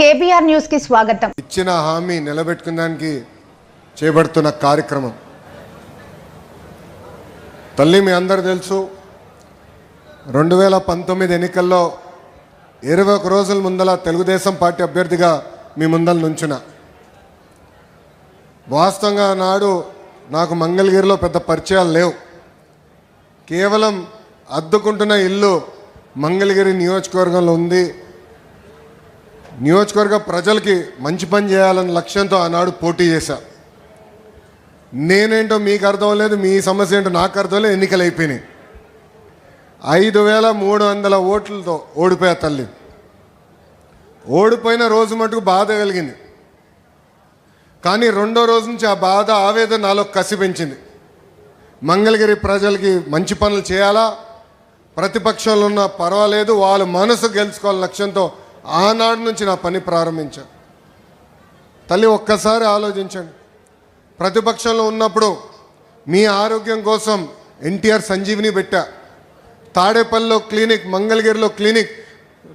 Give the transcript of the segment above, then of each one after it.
KBR న్యూస్కి స్వాగతం. ఇచ్చిన హామీ నిలబెట్టుకున్నానికి చేపడుతున్న కార్యక్రమం. తల్లి మీ అందరు తెలుసు రెండు వేల పంతొమ్మిది ఎన్నికల్లో ఇరవై ఒక రోజుల ముందల తెలుగుదేశం పార్టీ అభ్యర్థిగా మీ ముందల నుంచున వాస్తవంగా నాడు నాకు మంగళగిరిలో పెద్ద పరిచయాలు లేవు. కేవలం అద్దుకుంటున్న ఇల్లు మంగళగిరి నియోజకవర్గంలో ఉంది. నియోజకవర్గ ప్రజలకి మంచి పని చేయాలన్న లక్ష్యంతో ఆనాడు పోటీ చేశా. నేనేంటో మీకు అర్థం లేదు మీ సమస్య ఏంటో నాకు అర్థం లేదు ఎన్నికలు అయిపోయినాయి. ఐదు వేల మూడు వందల ఓట్లతో ఓడిపోయా తల్లి. ఓడిపోయిన రోజు మటుకు బాధ కలిగింది. కానీ రెండో రోజు నుంచి ఆ బాధ ఆవేదన నాలో కసి పెంచింది. మంగళగిరి ప్రజలకి మంచి పనులు చేయాలా? ప్రతిపక్షంలో ఉన్న పర్వాలేదు వాళ్ళ మనసు గెలుచుకోవాలని లక్ష్యంతో ఆనాడు నుంచి నా పని ప్రారంభించాను తల్లి ఒక్కసారి ఆలోచించండి. ప్రతిపక్షంలో ఉన్నప్పుడు మీ ఆరోగ్యం కోసం ఎన్టీఆర్ సంజీవిని పెట్టా. తాడేపల్లిలో క్లినిక్ మంగళగిరిలో క్లినిక్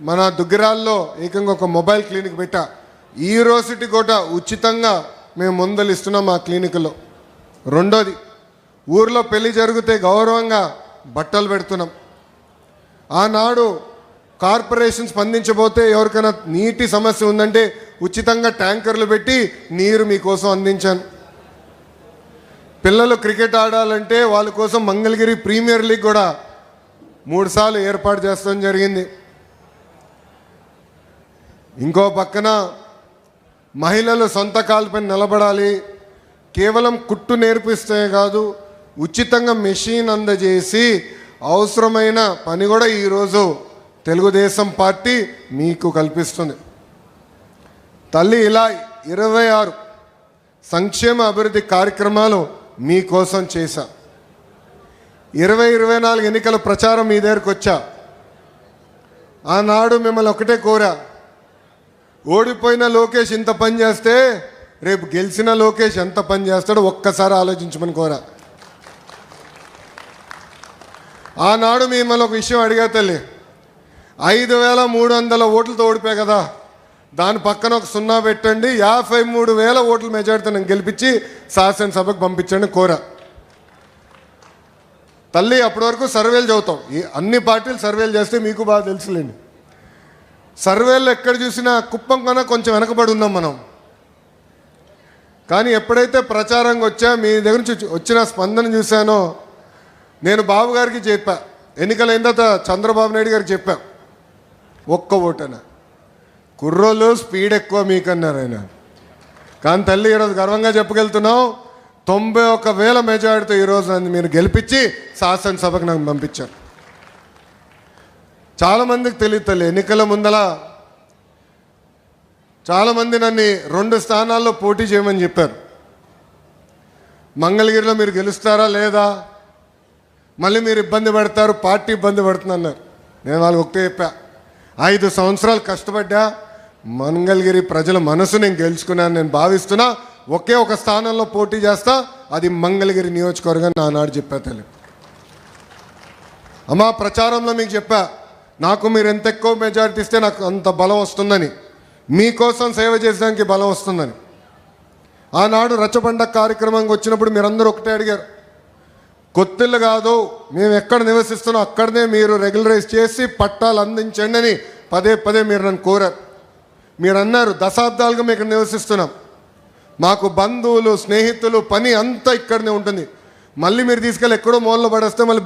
మన దుగ్గిరాల్లో ఏకంగా ఒక మొబైల్ క్లినిక్ పెట్టా. ఈ రోజుటి కూడా ఉచితంగా మేము ముందలిస్తున్నాం ఇస్తున్నాం మా క్లినిక్లో. రెండోది ఊర్లో పెళ్ళి జరిగితే గౌరవంగా బట్టలు పెడుతున్నాం. ఆనాడు కార్పొరేషన్ స్పందించబోతే ఎవరికైనా నీటి సమస్య ఉందంటే ఉచితంగా ట్యాంకర్లు పెట్టి నీరు మీకోసం అందించాను. పిల్లలు క్రికెట్ ఆడాలంటే వాళ్ళ కోసం మంగళగిరి ప్రీమియర్ లీగ్ కూడా మూడుసార్లు ఏర్పాటు చేస్తాం జరిగింది. ఇంకో పక్కన మహిళలు సొంత కాలుపై నిలబడాలి. కేవలం కుట్టు నేర్పిస్తే కాదు ఉచితంగా మెషిన్ అందజేసి అవసరమైన పని కూడా ఈరోజు తెలుగుదేశం పార్టీ మీకు కల్పిస్తుంది. తల్లి ఇలా ఇరవై ఆరు సంక్షేమ అభివృద్ధి కార్యక్రమాలు మీకోసం చేశా. ఇరవై ఇరవై నాలుగు ఎన్నికల ప్రచారం మీ దగ్గరకు వచ్చా. ఆనాడు మిమ్మల్ని ఒకటే కోరా. ఓడిపోయిన లోకేష్ ఇంత పని చేస్తే రేపు గెలిచిన లోకేష్ ఎంత పని చేస్తాడో ఒక్కసారి ఆలోచించమని కోరా. ఆనాడు మిమ్మల్ని ఒక విషయం అడిగా తల్లి. ఐదు వేల మూడు వందల ఓట్లతో ఓడిపోయా కదా. దాని పక్కన ఒక సున్నా పెట్టండి యాభై మూడు వేల ఓట్ల మెజార్టీతో నేను గెలిపించి శాసనసభకు పంపించండి కోర. తల్లి అప్పటి వరకు సర్వేలు చదువుతాం. ఈ అన్ని పార్టీలు సర్వేలు చేస్తే మీకు బాగా తెలుసులేండి. సర్వేలు ఎక్కడ చూసినా కుప్పం కన్నా కొంచెం వెనకబడి ఉన్నాం మనం. కానీ ఎప్పుడైతే ప్రచారంగా వచ్చా మీ దగ్గర నుంచి వచ్చిన స్పందన చూశానో నేను బాబు గారికి చెప్పా. ఎన్నికలైన తర్వాత చంద్రబాబు నాయుడు గారికి చెప్పాను ఒక్క ఓటన? కుర్రోళ్ళు స్పీడ్ ఎక్కువ మీకన్నారు ఆయన. కానీ తల్లి ఈరోజు గర్వంగా చెప్పగలుగుతున్నావు తొంభై ఒక్క వేల మెజారిటీతో ఈరోజు నన్ను మీరు గెలిపించి శాసనసభకు నాకు పంపించారు. చాలామందికి తెలియదు తల్లి ఎన్నికల ముందల చాలామంది నన్ను రెండు స్థానాల్లో పోటీ చేయమని చెప్పారు. మంగళగిరిలో మీరు గెలుస్తారా లేదా? మళ్ళీ మీరు ఇబ్బంది పడతారు పార్టీ ఇబ్బంది పడుతుందన్నారు. నేను వాళ్ళకి ఒకటే చెప్పా ఐదు సంవత్సరాలు కష్టపడ్డా మంగళగిరి ప్రజల మనసు నేను గెలుచుకున్నాను నేను భావిస్తున్నా. ఒకే ఒక స్థానంలో పోటీ చేస్తా అది మంగళగిరి నియోజకవర్గం నానాడు చెప్పా తల్లి. అమ్మా ప్రచారంలో మీకు చెప్పా నాకు మీరు ఎంత ఎక్కువ మెజారిటీ ఇస్తే నాకు అంత బలం వస్తుందని. మీకోసం సేవ చేసడానికి బలం వస్తుందని. ఆనాడు రచ్చబండ కార్యక్రమంకి వచ్చినప్పుడు మీరందరూ ఒకటే అడిగారు కొత్తిల్లు కాదు మేము ఎక్కడ నివసిస్తున్నాం అక్కడనే మీరు రెగ్యులరైజ్ చేసి పట్టాలు అందించండి అని పదే పదే మీరు నన్ను కోరారు. మీరు అన్నారు దశాబ్దాలుగా మేము ఇక్కడ నివసిస్తున్నాం. మాకు బంధువులు స్నేహితులు పని అంతా ఇక్కడనే ఉంటుంది. మళ్ళీ మీరు తీసుకెళ్ళి ఎక్కడో మూలలో పడేస్తే మళ్ళీ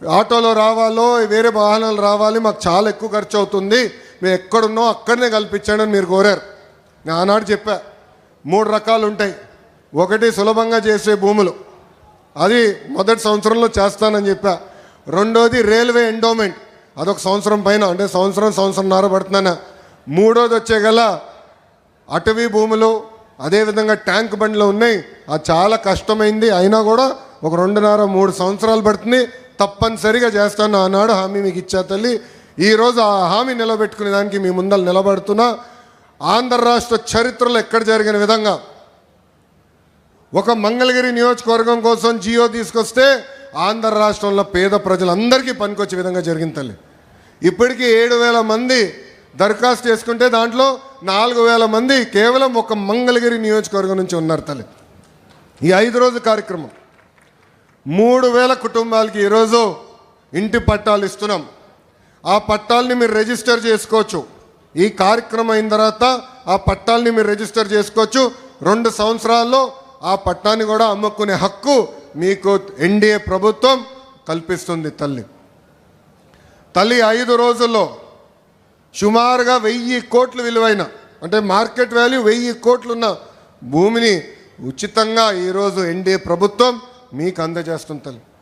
ఆటోలో రావాలో వేరే వాహనాలు రావాలి మాకు చాలా ఎక్కువ ఖర్చు అవుతుంది. మేము ఎక్కడున్నో అక్కడనే కల్పించండి అని మీరు కోరారు. నేను ఆనాడు చెప్పా మూడు రకాలు ఉంటాయి. ఒకటి సులభంగా చేసే భూములు. అది మొదటి సంవత్సరంలో చేస్తానని చెప్పా. రెండోది రైల్వే ఎండోమెంట్. అదొక సంవత్సరం పైన అంటే సంవత్సరం సంవత్సరంన్నర పడుతున్నాను మూడోది వచ్చే గల అటవీ భూములు అదేవిధంగా ట్యాంక్ బండ్లు ఉన్నాయి. అది చాలా కష్టమైంది. అయినా కూడా ఒక రెండున్నర మూడు సంవత్సరాలు పడుతుంది. తప్పనిసరిగా చేస్తాను ఆనాడు హామీ మీకు ఇచ్చా తల్లి. ఈరోజు ఆ హామీ నిలబెట్టుకునే దానికి మీ ముందర నిలబడుతున్నా. ఆంధ్ర రాష్ట్ర చరిత్రలో ఎక్కడ జరిగిన విధంగా ఒక మంగళగిరి నియోజకవర్గం కోసం జియో తీసుకొస్తే ఆంధ్ర రాష్ట్రంలో పేద ప్రజలందరికీ పనికొచ్చే విధంగా జరిగింది తల్లి. ఇప్పటికీ ఏడు వేల మంది దరఖాస్తు చేసుకుంటే దాంట్లో నాలుగు వేల మంది కేవలం ఒక మంగళగిరి నియోజకవర్గం నుంచి ఉన్నారు తల్లి. ఈ ఐదు రోజు కార్యక్రమం. మూడు వేల కుటుంబాలకి ఈరోజు ఇంటి పట్టాలు ఇస్తున్నాం. ఆ పట్టాలని మీరు రిజిస్టర్ చేసుకోవచ్చు. ఈ కార్యక్రమం అయిన తర్వాత ఆ పట్టాలని మీరు రిజిస్టర్ చేసుకోవచ్చు. రెండు సంవత్సరాల్లో ఆ పట్టాన్ని కూడా అమ్ముకునే హక్కు మీకు ఎన్డీఏ ప్రభుత్వం కల్పిస్తుంది తల్లి. తల్లి ఐదు రోజుల్లో సుమారుగా వెయ్యి కోట్లు విలువైన అంటే మార్కెట్ వాల్యూ వెయ్యి కోట్లున్న భూమిని ఉచితంగా ఈరోజు ఎన్డీఏ ప్రభుత్వం మీకు అందజేస్తుంది తల్లి.